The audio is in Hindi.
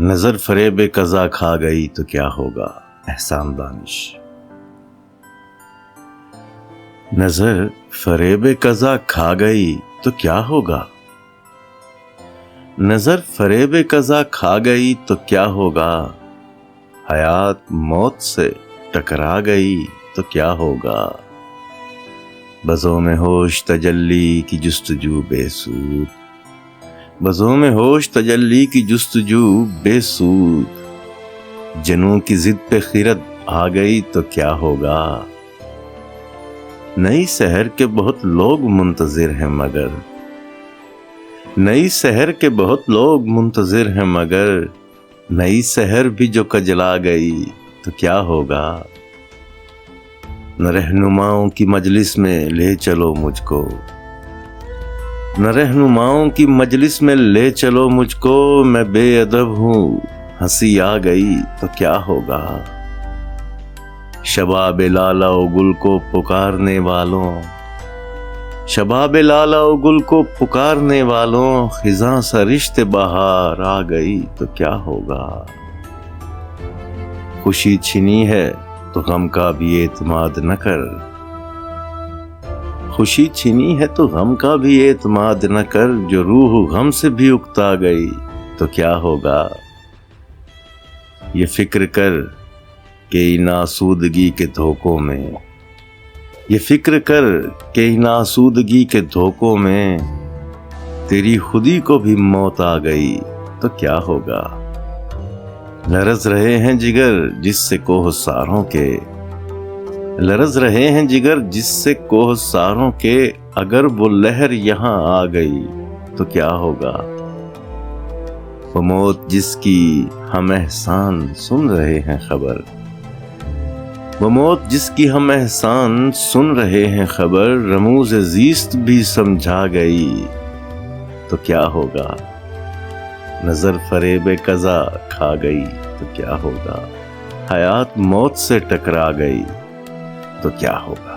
नज़र फरेब कजा खा गई तो क्या होगा? एहसान दानिश। नज़र फरेब कजा खा गई तो क्या होगा? नज़र फरेब कजा खा गई तो क्या होगा? हयात मौत से टकरा गई तो क्या होगा? बजों में होश तजल्ली की जस्तजू बेसूद बजों में होश तजल्ली की जुस्तजू, बेसूद। जनों की जिद पे खिरत आ गई तो क्या होगा? नई शहर के बहुत लोग मुंतजिर हैं मगर। नई शहर के बहुत लोग मुंतजिर हैं मगर। नई शहर भी जो कजला गई तो क्या होगा? न रहनुमाओं की मजलिस में ले चलो मुझको। न रहनुमाओं की मजलिस में ले चलो मुझको, मैं बेअदब हूँ। हँसी आ गई तो क्या होगा? शबाब लाला गुल को पुकारने वालों शबाब लाला गुल को पुकारने वालों, खिजा सा रिश्ते बाहर आ गई तो क्या होगा? खुशी छिनी है तो गम का भी एतमाद न कर। खुशी छिनी है तो गम का भी एतमाद न कर, जो रूह गम से भी उकता गई तो क्या होगा? ये फ़िक्र कर के नासूदगी के धोखों में। ये फ़िक्र कर के नासूदगी के धोखों में तेरी खुदी को भी मौत आ गई तो क्या होगा? लरज रहे हैं जिगर, जिससे कोह सारों के। लरज रहे हैं जिगर, जिससे कोह सारों के, अगर वो लहर यहाँ आ गई तो क्या होगा? वो मौत जिसकी हम एहसान सुन रहे हैं खबर। वो मौत जिसकी हम एहसान सुन रहे हैं खबर, रमूज जीस्त भी समझा गई तो क्या होगा? नज़र फरेब कजा खा गई तो क्या होगा? हयात मौत से टकरा गई। तो क्या होगा?